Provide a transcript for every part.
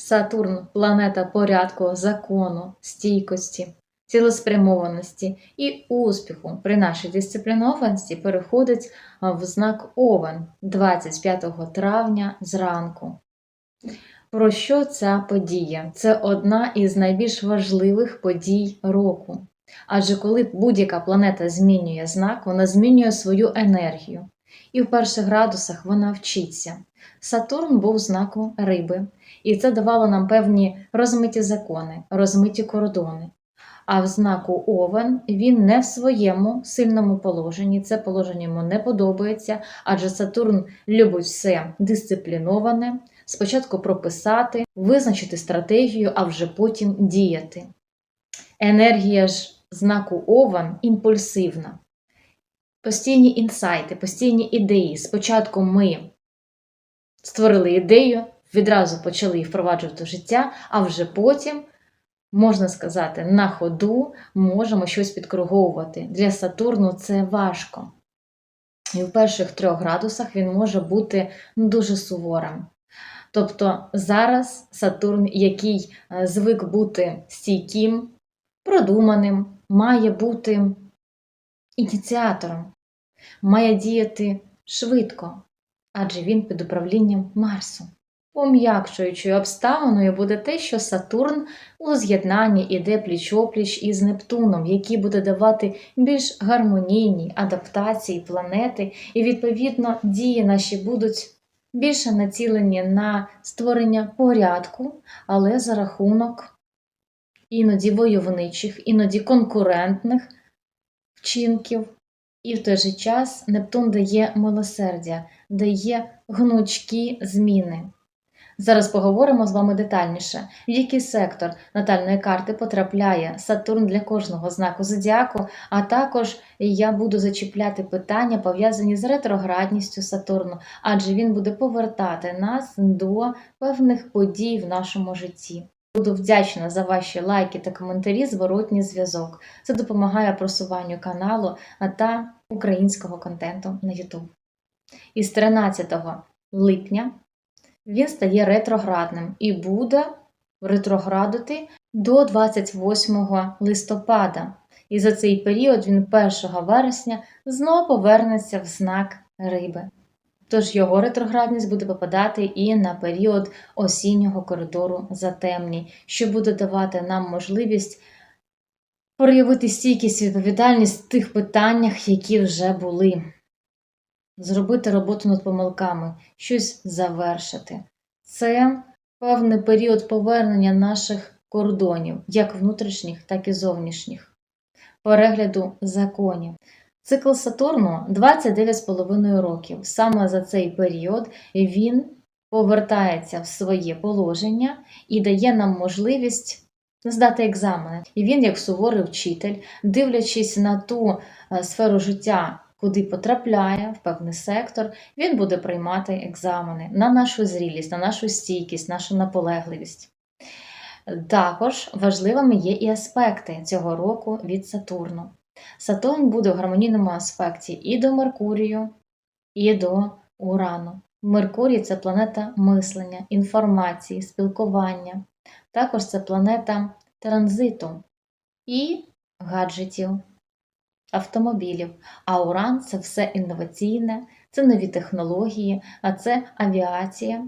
Сатурн планета порядку, закону, стійкості, цілеспрямованості і успіху при нашій дисциплінованості переходить в знак Овен 25 травня зранку. Про що ця подія? Це одна із найбільш важливих подій року. Адже коли будь-яка планета змінює знак, вона змінює свою енергію. І в перших градусах вона вчиться. Сатурн був знаку риби, і це давало нам певні розмиті закони, розмиті кордони. А в знаку Овен він не в своєму сильному положенні. Це положення йому не подобається, адже Сатурн любить все дисципліноване, спочатку прописати, визначити стратегію, а вже потім діяти. Енергія ж знаку Овен імпульсивна. Постійні інсайти, постійні ідеї. Спочатку ми створили ідею, відразу почали її впроваджувати в життя, а вже потім, можна сказати, на ходу можемо щось підкруговувати. Для Сатурну це важко. І в перших трьох градусах він може бути ну, дуже суворим. Тобто зараз Сатурн, який е, звик бути стійким, продуманим, має бути ініціатором, має діяти швидко, адже він під управлінням Марсу. Пом'якшуючою обставиною буде те, що Сатурн у з'єднанні іде пліч-опліч із Нептуном, який буде давати більш гармонійні адаптації планети, і, відповідно, дії наші будуть більше націлені на створення порядку, але за рахунок іноді войовничих, іноді конкурентних вчинків. І в той же час Нептун дає милосердя, дає гнучкі зміни. Зараз поговоримо з вами детальніше, в який сектор натальної карти потрапляє Сатурн для кожного знаку зодіаку, а також я буду зачіпляти питання, пов'язані з ретроградністю Сатурну, адже він буде повертати нас до певних подій в нашому житті. Буду вдячна за ваші лайки та коментарі, зворотній зв'язок. Це допомагає просуванню каналу та українського контенту на YouTube. Із 13 липня він стає ретроградним і буде ретроградити до 28 листопада. І за цей період він 1 вересня знову повернеться в знак риби. Тож його ретроградність буде попадати і на період осіннього коридору затемні, що буде давати нам можливість проявити стійкість відповідальність в тих питаннях, які вже були зробити роботу над помилками, щось завершити. Це певний період повернення наших кордонів, як внутрішніх, так і зовнішніх, перегляду законів. Цикл Сатурну 29,5 років. Саме за цей період він повертається в своє положення і дає нам можливість здати екзамени. І він, як суворий вчитель, дивлячись на ту е, сферу життя, куди потрапляє в певний сектор, він буде приймати екзамени на нашу зрілість, на нашу стійкість, нашу наполегливість. Також важливими є і аспекти цього року від Сатурну. Сатурн буде в гармонійному аспекті і до Меркурію, і до Урану. Меркурій це планета мислення, інформації, спілкування. Також це планета транзиту і гаджетів, автомобілів. А Уран це все інноваційне, це нові технології, а це авіація.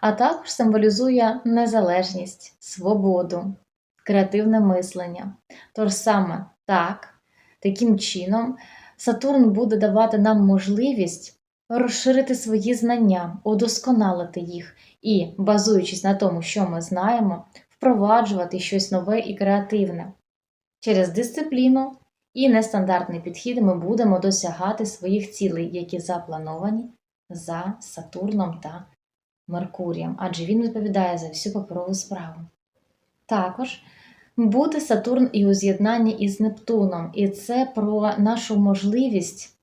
А також символізує незалежність, свободу, креативне мислення. Тож саме так, таким чином, Сатурн буде давати нам можливість розширити свої знання, удосконалити їх і, базуючись на тому, що ми знаємо, впроваджувати щось нове і креативне. Через дисципліну і нестандартний підхід ми будемо досягати своїх цілей, які заплановані за Сатурном та Меркурієм, адже він відповідає за всю паперову справу. Також буде Сатурн і у з'єднанні із Нептуном, і це про нашу можливість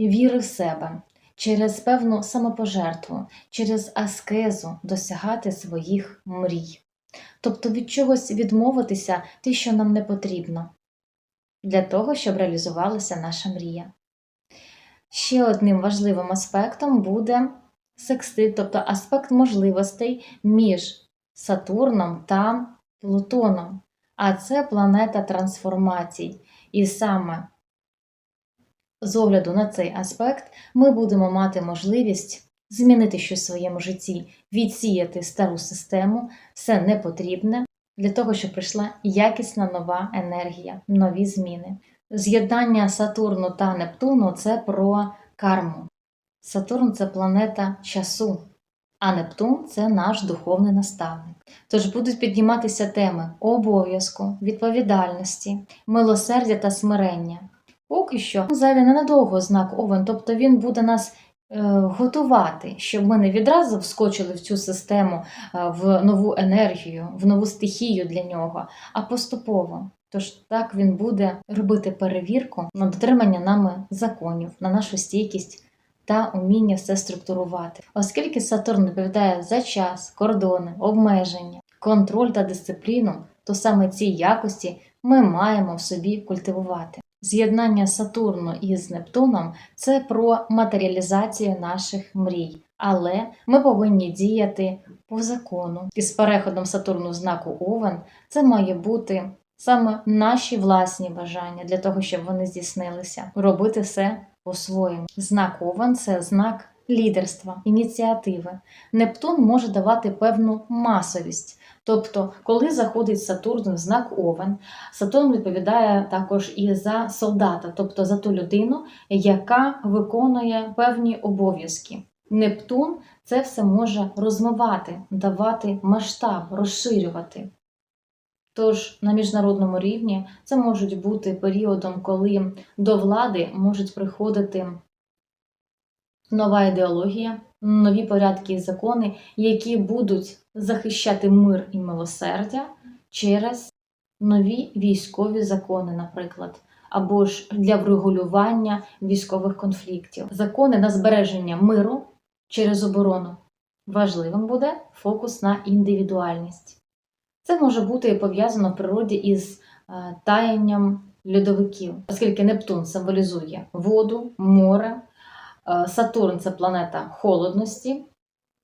віри в себе через певну самопожертву, через аскезу досягати своїх мрій. Тобто від чогось відмовитися те, що нам не потрібно, для того, щоб реалізувалася наша мрія. Ще одним важливим аспектом буде секстит, тобто аспект можливостей між Сатурном та Плутоном. А це планета трансформацій. І саме з огляду на цей аспект ми будемо мати можливість змінити щось в своєму житті, відсіяти стару систему, все непотрібне, для того, щоб прийшла якісна нова енергія, нові зміни. З'єднання Сатурну та Нептуну це про карму. Сатурн це планета часу, а Нептун це наш духовний наставник. Тож будуть підніматися теми обов'язку, відповідальності, милосердя та смирення. Поки що зайде ненадовго знак Овен, тобто він буде нас готувати, щоб ми не відразу вскочили в цю систему, е, в нову енергію, в нову стихію для нього, а поступово. Тож так він буде робити перевірку на дотримання нами законів, на нашу стійкість та уміння все структурувати. Оскільки Сатурн відповідає за час, кордони, обмеження, контроль та дисципліну, то саме ці якості ми маємо в собі культивувати. З'єднання Сатурну із Нептуном це про матеріалізацію наших мрій, але ми повинні діяти по закону. І з переходом Сатурну знаку Овен це має бути саме наші власні бажання для того, щоб вони здійснилися, робити все по-своєму. Знак Овен це знак лідерства, ініціативи. Нептун може давати певну масовість. Тобто, коли заходить Сатурн в знак Овен, Сатурн відповідає також і за солдата, тобто за ту людину, яка виконує певні обов'язки. Нептун це все може розмивати, давати масштаб, розширювати. Тож на міжнародному рівні це можуть бути періодом, коли до влади можуть приходити нова ідеологія, нові порядки і закони, які будуть захищати мир і милосердя через нові військові закони, наприклад, або ж для врегулювання військових конфліктів. Закони на збереження миру через оборону. Важливим буде фокус на індивідуальність. Це може бути пов'язано в природі із е, таянням льодовиків, оскільки Нептун символізує воду, море, Сатурн це планета холодності,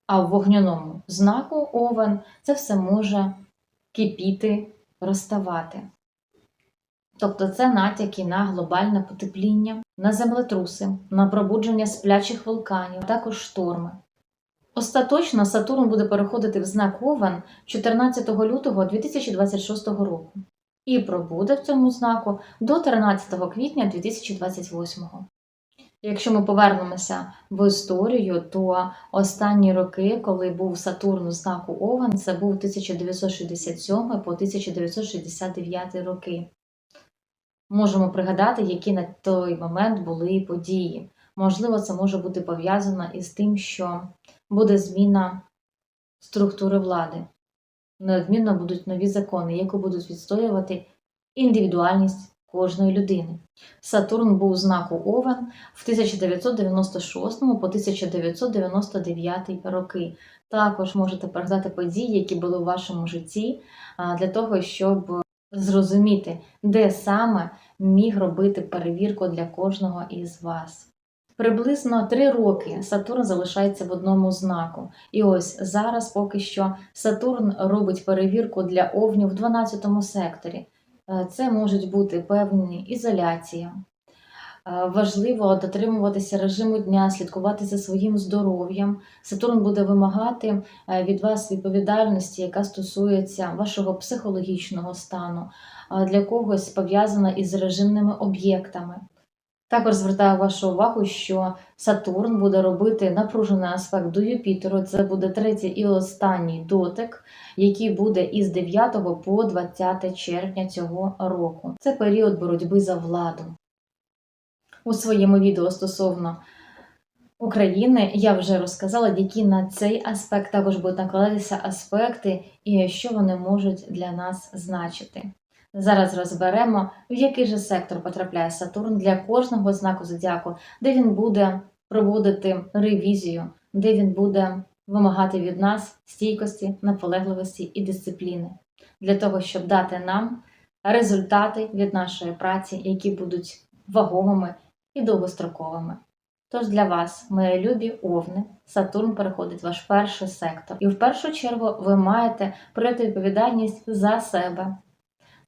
а в вогняному знаку Овен це все може кипіти, розставати. Тобто це натяки на глобальне потепління, на землетруси, на пробудження сплячих вулканів, а також шторми. Остаточно Сатурн буде переходити в знак Овен 14 лютого 2026 року і пробуде в цьому знаку до 13 квітня 2028. Якщо ми повернемося в історію, то останні роки, коли був Сатурн у знаку Овен, це був 1967 по 1969 роки. Можемо пригадати, які на той момент були події. Можливо, це може бути пов'язано із тим, що буде зміна структури влади. Неодмінно будуть нові закони, які будуть відстоювати індивідуальність кожної людини. Сатурн був знаку Овен в 1996 по 1999 роки. Також можете пригадати події, які були у вашому житті, для того, щоб зрозуміти, де саме міг робити перевірку для кожного із вас. Приблизно три роки Сатурн залишається в одному знаку. І ось зараз поки що Сатурн робить перевірку для овнів в 12 секторі. Е, Це можуть бути певні ізоляція. Е, Важливо дотримуватися режиму дня, слідкувати за своїм здоров'ям. Сатурн буде вимагати е, від вас відповідальності, яка стосується вашого психологічного стану, для когось пов'язана із режимними об'єктами. Також звертаю вашу увагу, що Сатурн буде робити напружений аспект до Юпітеру. Це буде третій і останній дотик, який буде із 9 по 20 червня цього року. Це період боротьби за владу. У своєму відео стосовно України я вже розказала, які на цей аспект також будуть накладатися аспекти і що вони можуть для нас значити. Зараз розберемо, в який же сектор потрапляє Сатурн для кожного знаку зодіаку, де він буде проводити ревізію, де він буде вимагати від нас стійкості, наполегливості і дисципліни, для того, щоб дати нам результати від нашої праці, які будуть вагомими і довгостроковими. Тож для вас, мої любі овни, Сатурн переходить в ваш перший сектор. І в першу чергу ви маєте прийняти відповідальність за себе.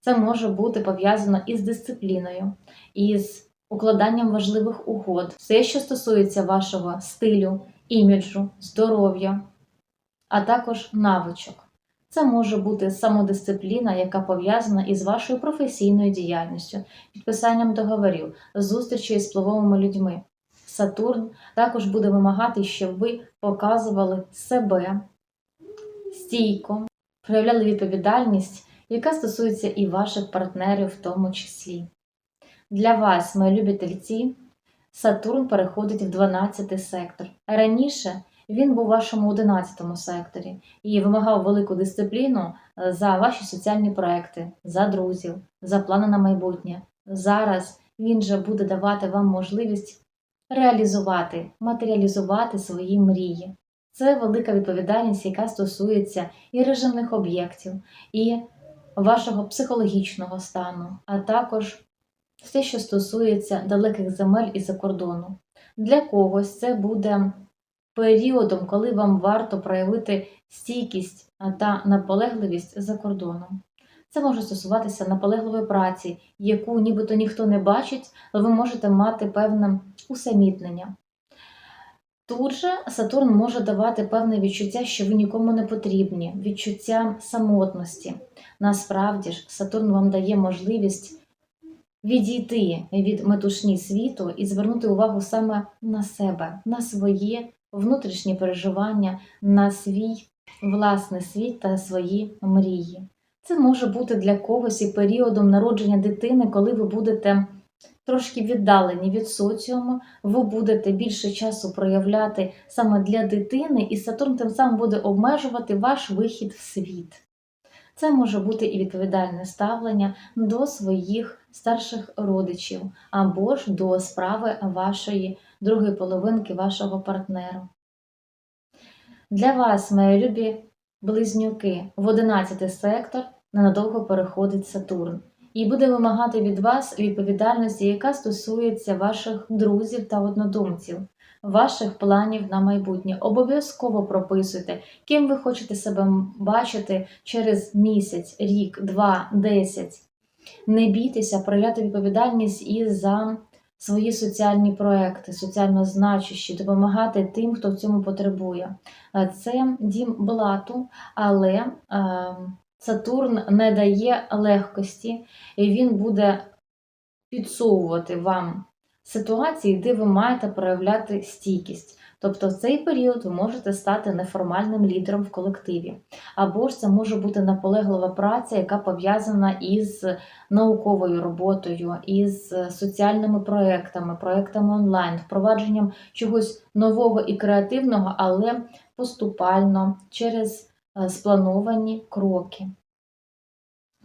Це може бути пов'язано із дисципліною, із укладанням важливих угод, все, що стосується вашого стилю, іміджу, здоров'я, а також навичок. Це може бути самодисципліна, яка пов'язана із вашою професійною діяльністю, підписанням договорів, зустрічі з впливовими людьми. Сатурн також буде вимагати, щоб ви показували себе стійко, проявляли відповідальність, яка стосується і ваших партнерів в тому числі. Для вас, мої любі тельці, Сатурн переходить в 12 сектор. Раніше він був у вашому 11 секторі і вимагав велику дисципліну е, за ваші соціальні проекти, за друзів, за плани на майбутнє. Зараз він же буде давати вам можливість реалізувати, матеріалізувати свої мрії. Це велика відповідальність, яка стосується і режимних об'єктів, і вашого психологічного стану, а також все, що стосується далеких земель і за кордону. Для когось це буде періодом, коли вам варто проявити стійкість та наполегливість за кордоном. Це може стосуватися наполегливої праці, яку нібито ніхто не бачить, але ви можете мати певне усамітнення. Тут же Сатурн може давати певне відчуття, що ви нікому не потрібні, відчуття самотності. Насправді ж, Сатурн вам дає можливість відійти від метушні світу і звернути увагу саме на себе, на своє внутрішнє переживання, на свій власний світ та свої мрії. Це може бути для когось і періодом народження дитини, коли ви будете трошки віддалені від соціуму, ви будете більше часу проявляти саме для дитини, і Сатурн тим самим буде обмежувати ваш вихід в світ. Це може бути і відповідальне ставлення до своїх старших родичів або ж до справи вашої другої половинки, вашого партнера. Для вас, мої любі близнюки, в 11 сектор ненадовго переходить Сатурн і буде вимагати від вас відповідальності, яка стосується ваших друзів та однодумців, ваших планів на майбутнє. Обов'язково прописуйте, ким ви хочете себе бачити через місяць, рік, два, десять. Не бійтеся проявляти відповідальність і за свої соціальні проекти, соціально значущі, допомагати тим, хто в цьому потребує. Е, Це дім блату, але е, Сатурн не дає легкості, і він буде підсовувати вам ситуації, де ви маєте проявляти стійкість. Тобто в цей період ви можете стати неформальним лідером в колективі. Або ж це може бути наполеглива праця, яка пов'язана із науковою роботою, із соціальними проектами, проектами онлайн, впровадженням чогось нового і креативного, але поступально через сплановані кроки.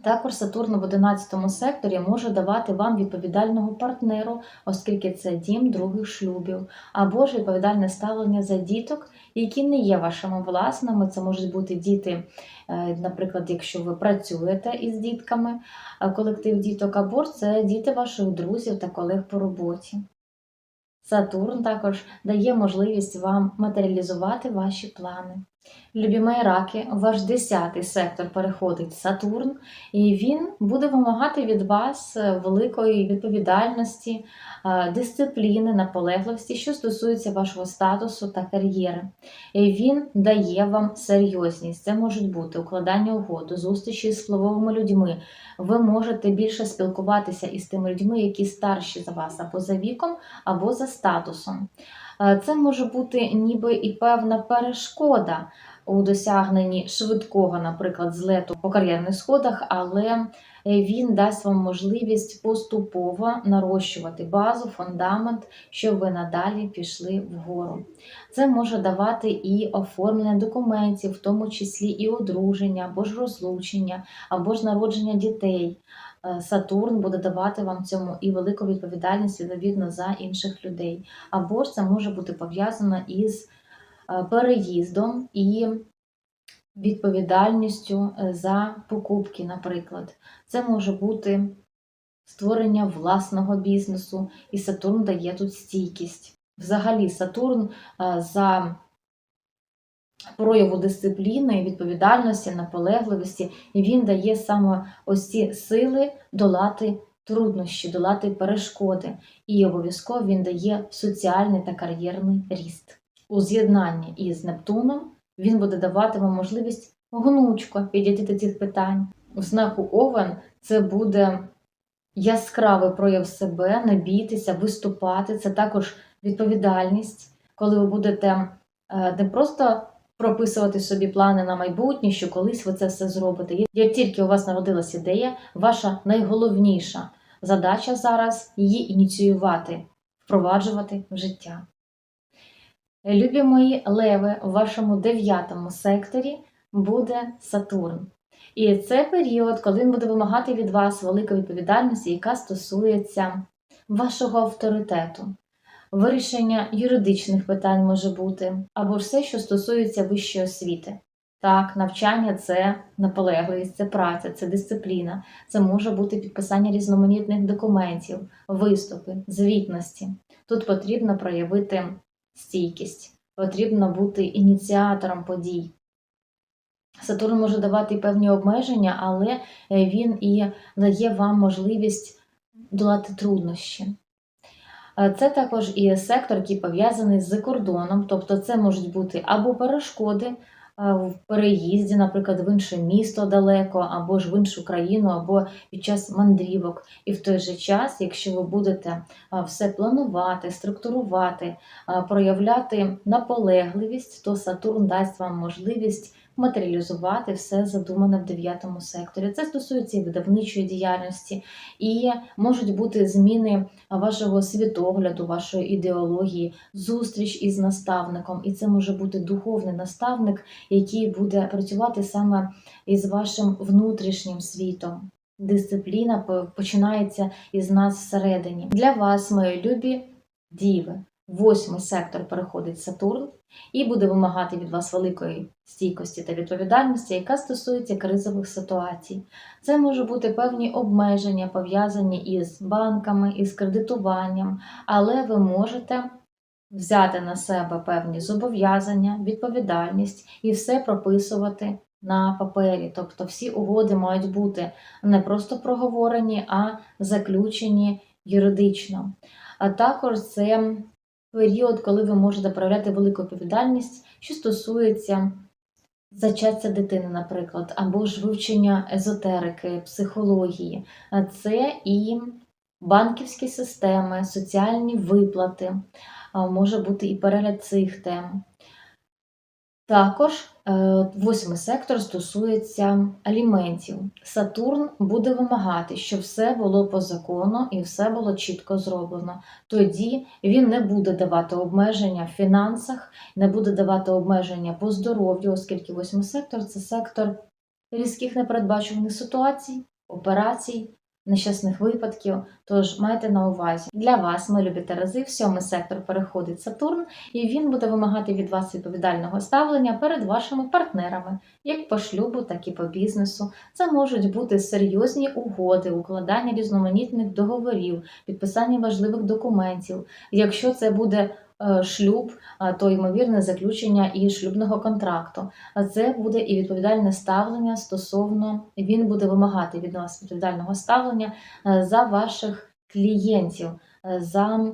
Також Сатурн в 11 секторі може давати вам відповідального партнеру, оскільки це дім других шлюбів, або ж відповідальне ставлення за діток, які не є вашими власними. Це можуть бути діти, е, наприклад, якщо ви працюєте із дітками, е, колектив діток, або ж це діти ваших друзів та колег по роботі. Сатурн також дає можливість вам матеріалізувати ваші плани. Любі мої раки, ваш 10 сектор переходить Сатурн, і він буде вимагати від вас е, великої відповідальності, е, дисципліни, наполегливості, що стосується вашого статусу та кар'єри. І Він дає вам серйозність. Це можуть бути укладання угоду, зустрічі з впливовими людьми. Ви можете більше спілкуватися із тими людьми, які старші за вас, або за віком, або за статусом. Е, це може бути ніби і певна перешкода у досягненні швидкого, наприклад, злету по кар'єрних сходах, але він дасть вам можливість поступово нарощувати базу, фундамент, щоб ви надалі пішли вгору. Це може давати і оформлення документів, в тому числі і одруження, або ж розлучення, або ж народження дітей. Е, Сатурн буде давати вам цьому і велику відповідальність відповідно за інших людей. Або ж це може бути пов'язано із е, переїздом і відповідальністю е, за покупки, наприклад. Це може бути створення власного бізнесу, і Сатурн дає тут стійкість. Взагалі, Сатурн за прояву дисципліни, відповідальності, наполегливості, і він дає саме ось ці сили долати труднощі, долати перешкоди. І обов'язково він дає соціальний та кар'єрний ріст. У з'єднанні із Нептуном він буде давати вам можливість гнучко підійти до цих питань. У знаку Овен це буде яскравий прояв себе, не бійтеся, виступати. Це також відповідальність, коли ви будете е, не просто прописувати собі плани на майбутнє, що колись ви це все зробите. Як тільки у вас народилась ідея, ваша найголовніша задача зараз її ініціювати, впроваджувати в життя. Любі мої леви, у вашому дев'ятому секторі буде Сатурн. І це період, коли він буде вимагати від вас великої відповідальності, яка стосується вашого авторитету. Вирішення юридичних питань може бути, або все, що стосується вищої освіти. Так, навчання це наполегливість, це праця, це дисципліна, це може бути підписання різноманітних документів, виступи, звітності. Тут потрібно проявити стійкість, потрібно бути ініціатором подій. Сатурн може давати певні обмеження, але е, він і дає вам можливість долати труднощі. Е, Це також і сектор, який пов'язаний з кордоном, тобто це можуть бути або перешкоди е, в переїзді, наприклад, в інше місто далеко, або ж в іншу країну, або під час мандрівок. І в той же час, якщо ви будете е, все планувати, структурувати, проявляти наполегливість, то Сатурн дасть вам можливість матеріалізувати все задумане в дев'ятому секторі. Це стосується і видавничої діяльності, і можуть бути зміни вашого світогляду, вашої ідеології, зустріч із наставником. І це може бути духовний наставник, який буде працювати саме із вашим внутрішнім світом. Дисципліна починається із нас всередині. Для вас, мої любі діви, восьмий сектор переходить Сатурн і буде вимагати від вас великої стійкості та відповідальності, яка стосується кризових ситуацій. Це може бути певні обмеження, пов'язані із банками, із кредитуванням, але ви можете взяти на себе певні зобов'язання, відповідальність і все прописувати на папері. Тобто всі угоди мають бути не просто проговорені, а заключені юридично. А також це період, коли ви можете проявляти велику відповідальність, що стосується зачаття дитини, наприклад, або ж вивчення езотерики, психології. Це і банківські системи, соціальні виплати, може бути і перегляд цих тем. Також е, восьмий сектор стосується аліментів. Сатурн буде вимагати, щоб все було по закону і все було чітко зроблено. Тоді він не буде давати обмеження в фінансах, не буде давати обмеження по здоров'ю, оскільки восьмий сектор це сектор різких непередбачуваних ситуацій, операцій, нещасних випадків. Тож майте на увазі, для вас, ми любі Терези, в сьомий сектор переходить Сатурн, і він буде вимагати від вас відповідального ставлення перед вашими партнерами, як по шлюбу, так і по бізнесу. Це можуть бути серйозні угоди, укладання різноманітних договорів, підписання важливих документів. Якщо це буде шлюб, то ймовірне заключення і шлюбного контракту. А це буде і відповідальне ставлення стосовно він буде вимагати від вас відповідального ставлення е, за ваших клієнтів, е, за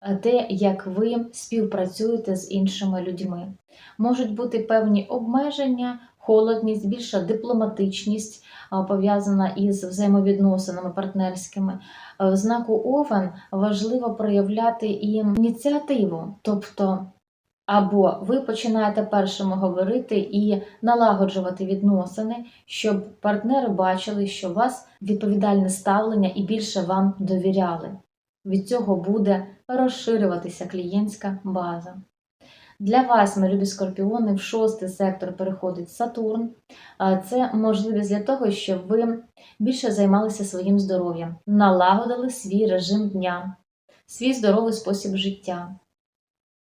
е, те, як ви співпрацюєте з іншими людьми. Можуть бути певні обмеження, холодність, більша дипломатичність пов'язана із взаємовідносинами партнерськими. Е, В знаку Овен важливо проявляти і ініціативу, тобто або ви починаєте першими говорити і налагоджувати відносини, щоб партнери бачили, що у вас відповідальне ставлення і більше вам довіряли. Від цього буде розширюватися клієнтська база. Для вас, мої любі скорпіони, в шостий сектор переходить Сатурн. Це можливість для того, щоб ви більше займалися своїм здоров'ям, налагодили свій режим дня, свій здоровий спосіб життя.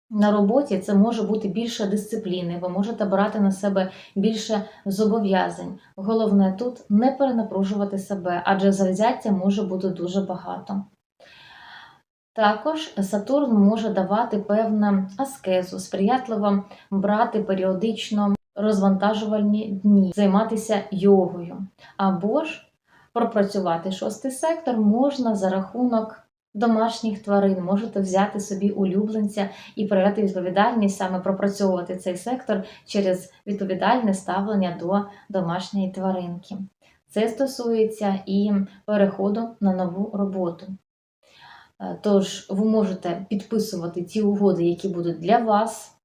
На роботі це може бути більше дисципліни, ви можете брати на себе більше зобов'язань. Головне тут не перенапружувати себе, адже завзяття може бути дуже багато. Також Сатурн може давати певну аскезу, сприятливо брати періодично розвантажувальні дні, займатися йогою. Або ж пропрацювати шостий сектор можна за рахунок домашніх тварин. Можете взяти собі улюбленця і проявляти відповідальність саме пропрацьовувати цей сектор через відповідальне ставлення до домашньої тваринки. Це стосується і переходу на нову роботу. Е, Тож ви можете підписувати ті угоди, які будуть для вас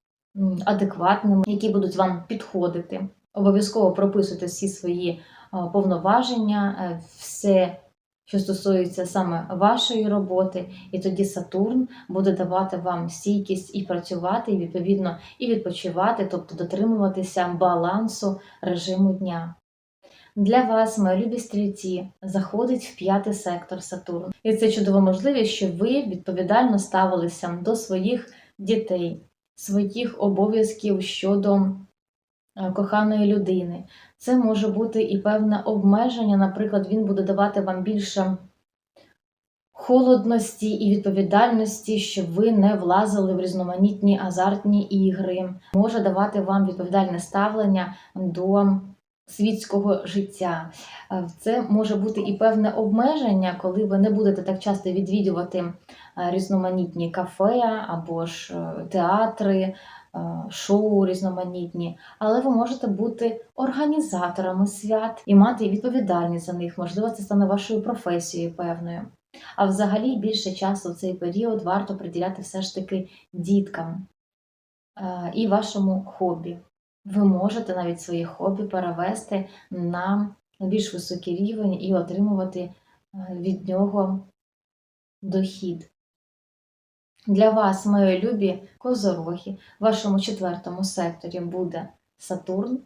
адекватними, які будуть вам підходити. Обов'язково прописуйте всі свої е, повноваження, е, все, що стосується саме вашої роботи, і тоді Сатурн буде давати вам стійкість і працювати, і відповідно і відпочивати, тобто дотримуватися балансу режиму дня. Для вас, мої любі стрільці, заходить в п'ятий сектор Сатурн. І це чудова можливість, щоб ви відповідально ставилися до своїх дітей, своїх обов'язків щодо е, коханої людини. Це може бути і певне обмеження, наприклад, він буде давати вам більше холодності і відповідальності, щоб ви не влазили в різноманітні азартні ігри, може давати вам відповідальне ставлення до світського життя. Е, Це може бути і певне обмеження, коли ви не будете так часто відвідувати е, різноманітні кафе або ж е, театри, шоу різноманітні, але ви можете бути організаторами свят і мати відповідальність за них. Можливо, це стане вашою професією певною. А взагалі більше часу в цей період варто приділяти все ж таки діткам і вашому хобі ви можете навіть свої хобі перевести на більш високий рівень і отримувати е, від нього дохід. Для вас, мої любі козороги, в вашому четвертому секторі буде Сатурн.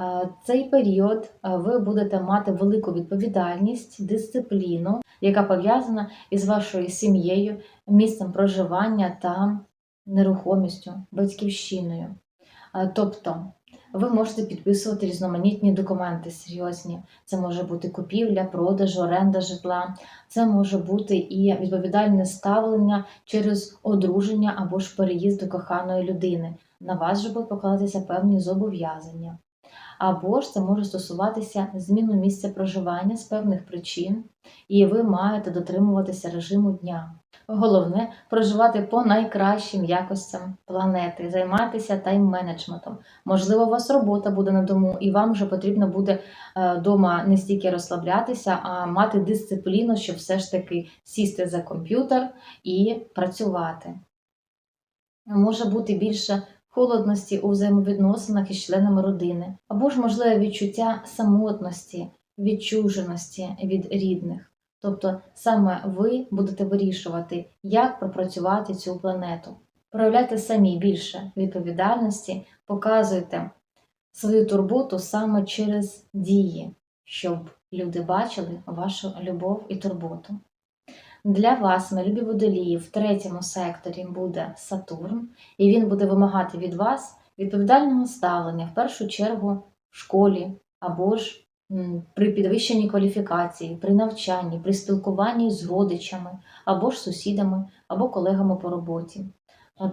Е, Цей період е, ви будете мати велику відповідальність, дисципліну, яка пов'язана із вашою сім'єю, місцем проживання та нерухомістю, батьківщиною. Е, Тобто ви можете підписувати різноманітні документи серйозні. Це може бути купівля, продаж, оренда житла, це може бути і відповідальне ставлення через одруження або ж переїзд до коханої людини. На вас же будуть покладатися певні зобов'язання. Або ж це може стосуватися зміну місця проживання з певних причин, і ви маєте дотримуватися режиму дня. Головне проживати по найкращим якостям планети, займатися тайм-менеджментом. Можливо, у вас робота буде на дому, і вам вже потрібно буде вдома не стільки розслаблятися, а мати дисципліну, щоб все ж таки сісти за комп'ютер і працювати. Може бути більше холодності у взаємовідносинах із членами родини, або ж можливе відчуття самотності, відчуженості від рідних. Тобто саме ви будете вирішувати, як пропрацювати цю планету. Проявляйте самі більше відповідальності, показуйте свою турботу саме через дії, щоб люди бачили вашу любов і турботу. Для вас, мої любі водолії, в третьому секторі буде Сатурн, і він буде вимагати від вас відповідального ставлення в першу чергу в школі або ж при підвищенні кваліфікації, при навчанні, при спілкуванні з родичами, або ж сусідами, або колегами по роботі.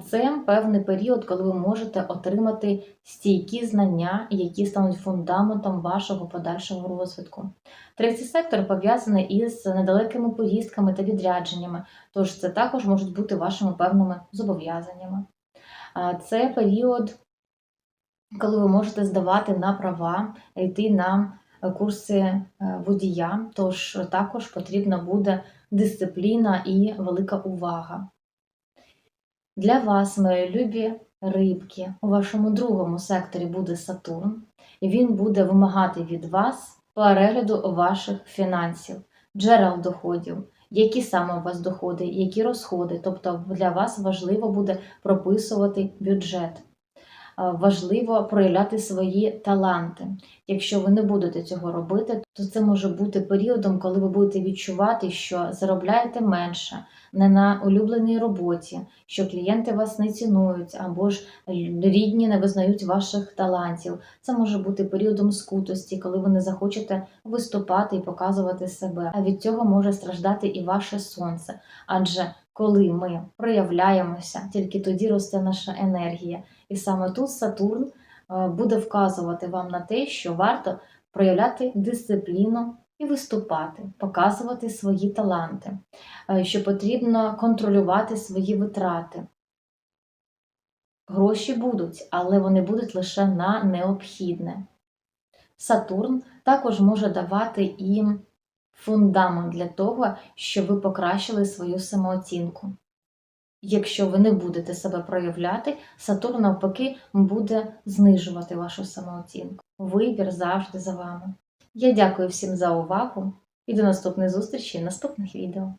Це певний період, коли ви можете отримати стійкі знання, які стануть фундаментом вашого подальшого розвитку. Третій сектор пов'язаний із недалекими поїздками та відрядженнями, тож це також можуть бути вашими певними зобов'язаннями. Це період, коли ви можете здавати на права, йти на курси е, водія, тож також потрібна буде дисципліна і велика увага. Для вас, мої любі рибки, у вашому другому секторі буде Сатурн, і він буде вимагати від вас перегляду ваших фінансів, джерел доходів, які саме у вас доходи, які розходи. Тобто для вас важливо буде прописувати бюджет. Е, Важливо проявляти свої таланти. Якщо ви не будете цього робити, то це може бути періодом, коли ви будете відчувати, що заробляєте менше, не на улюбленій роботі, що клієнти вас не цінують, або ж рідні не визнають ваших талантів. Це може бути періодом скутості, коли ви не захочете виступати і показувати себе. А від цього може страждати і ваше сонце, адже коли ми проявляємося, тільки тоді росте наша енергія. І саме тут Сатурн е, буде вказувати вам на те, що варто проявляти дисципліну і виступати, показувати свої таланти, е, що потрібно контролювати свої витрати. Гроші будуть, але вони будуть лише на необхідне. Сатурн також може давати їм фундамент для того, щоб ви покращили свою самооцінку. Якщо ви не будете себе проявляти, Сатурн навпаки буде знижувати вашу самооцінку. Вибір завжди за вами. Я дякую всім за увагу і до наступної зустрічі наступних відео.